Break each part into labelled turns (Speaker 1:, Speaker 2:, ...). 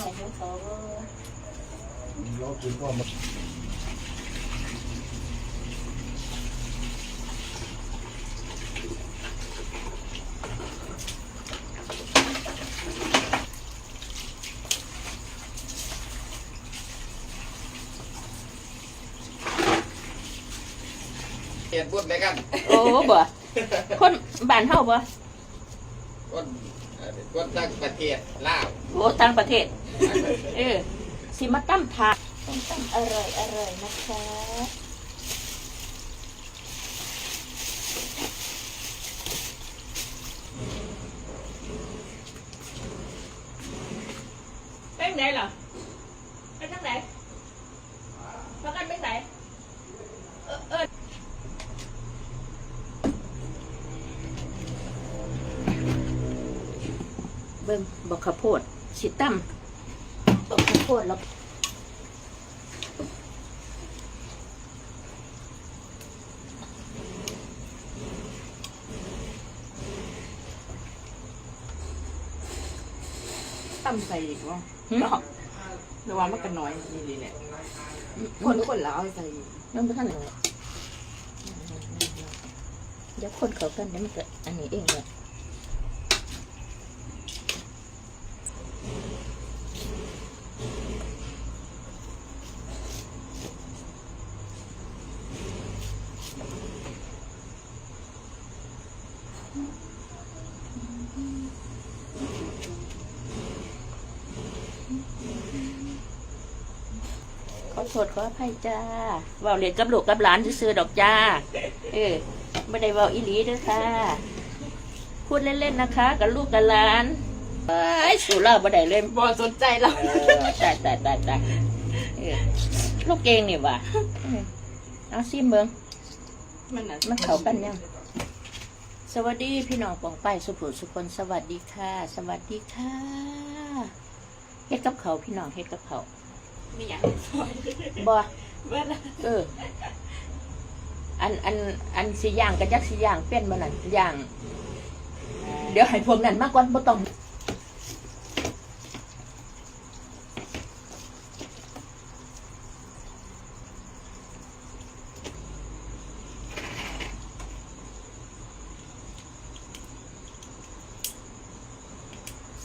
Speaker 1: น่อยหิวเขาก็
Speaker 2: เรากินก็มา
Speaker 3: เห็ดบุญเลยกัน
Speaker 1: โอ้บ่คนบ้านเฮาบ่
Speaker 3: คน คนต่างประเทศลาว
Speaker 1: โอ้ต่างประเทศ เออสิมาตั้มทานต้มตั้มอร่อยอร่อยนะคะเป็นไหนเหรอเป็นทางไหนพากันเป็นไหนเออเออเบิ่งบอกข้าวโพดสิตั้มบอกข้าวโพดแล้ว
Speaker 4: ตั้มใส่อีกวะ
Speaker 1: หืม
Speaker 4: เนาะระวังมันกันน้อยนี่ดีเนี่ยคนคนแล้วเอาใส่อีก
Speaker 1: ยังไม่ทันเลยเดี๋ยวคนเขากันเดี๋ยวมันเกิดอันนี้เองเลย อโทษขออภัยจ้าเว่าเรียนกับลูกกับหลานซื้อๆดอกจ้า เออไม่ได้เว่าอีหลีเด้อค่ะพูดเล่นๆนะคะ กับลูกกับหลานไอ้ยสู่เล่าบ่ได้เลย
Speaker 4: บอสนใจเรา
Speaker 1: เออตายตายตายตายเออลูกเองนี่ว่ะเออเอาซิเมือง
Speaker 4: มันน่ะ
Speaker 1: มันเข้ากันยังสวัสดีพี่น้องปองไปายสุภุสุคนสวัสดีค่ะ สวัสดีค่ะเฮ็ดกับเขาวพี่น้องเฮ็ดกับเขา ว
Speaker 4: มีอย่างซอย
Speaker 1: บ่
Speaker 4: เมื่อ
Speaker 1: เออ อันอันอันสีย่างกับยักษ์สีย่างเป็นมานั่นย่าง เดี๋ยวให้พวกนั้นมากกว่าบ่ต้อง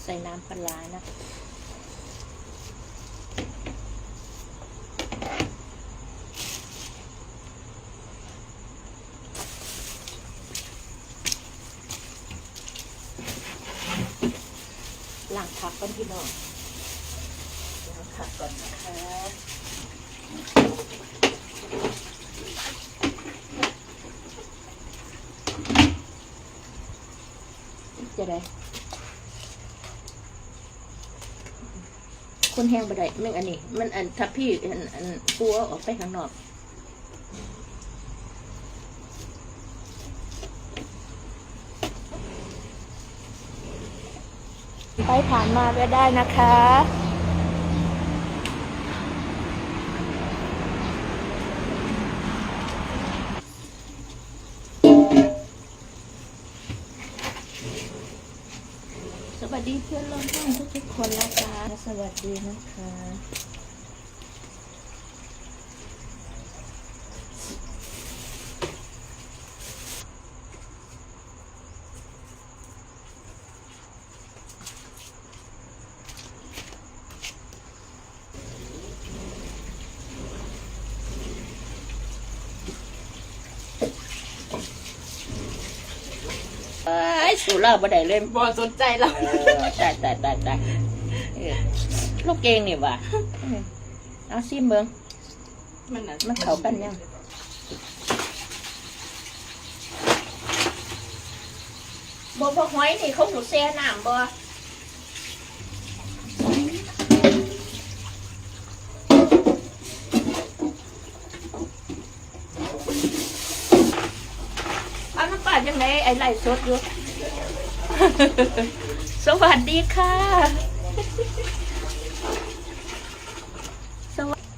Speaker 1: ใส่น้ำปลาร้านะ ล้างผักก่อนพี่น้องล้างผักก่อนนะคะจะได้ คนแห้งบดได้แม่งอันนี้ มันอันถ้าพี่อันอันปัวออกไปข้างนอกไปผ่านมาก็ได้นะคะ สวัสดีเพื่อนร่วมห้องทุกๆคนนะคะ สวัสดีนะคะ สู่เล่าบ่ได้เลย
Speaker 4: บอสนใจเรา
Speaker 1: เออตายตายตายตายเออลูกเกงนี่ว่ะเออเอาซิเมือง
Speaker 4: มันน่ะ
Speaker 1: มันเข้ากันยัง บ่บ่หอยนี่เขาหนูแช่น้ำบ่เอาน้ำ ป้ายังไงไอ้ไล่สดอยู่ สวัสดีค่ะ สวัสดี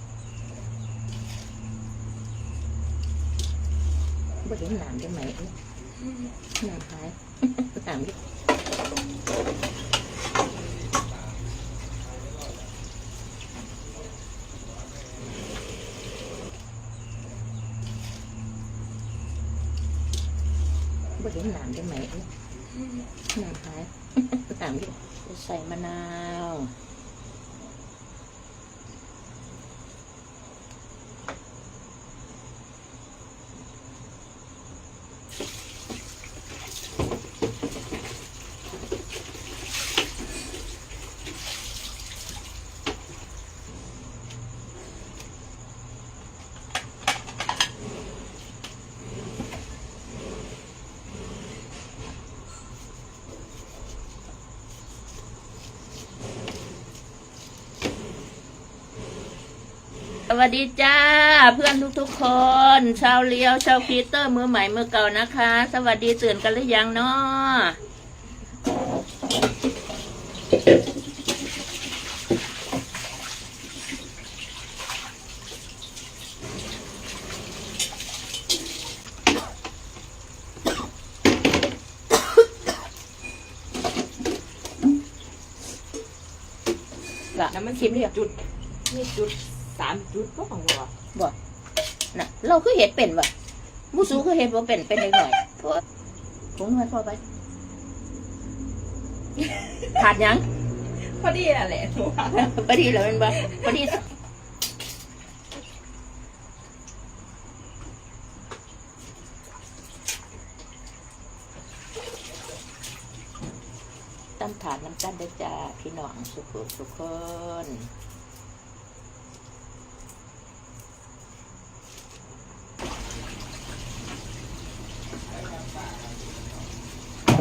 Speaker 1: บ่เห็นหนามได้ไหมหนามหายหนาม หนามได้ไหมหนามหายหนามใส่มะนาว สวัสดีจ้าเพื่อนทุกๆคน ชาวเลี้ยวชาวพีเตอร์มือใหม่มือเก่านะคะ สวัสดีตื่นกันหรือยังเนาะละ
Speaker 4: แล้วมัน
Speaker 1: คลิปเรียก
Speaker 4: จุดนี่จุด สามจุดก็ของเรา
Speaker 1: บ่น่ะ เราคือเห็ดเป็นบ่มูสูคือเห็ดบ่เป็นเป็นได้หน่อยเพราะผงนวดพอไปขาดหยัง
Speaker 4: พอดีนั่นแหละหนูว่า
Speaker 1: พอดีแล้วแมันบ่พอดีตั้มถาดน้ำกันเด้อจ้าพี่น้องสุขทุกคน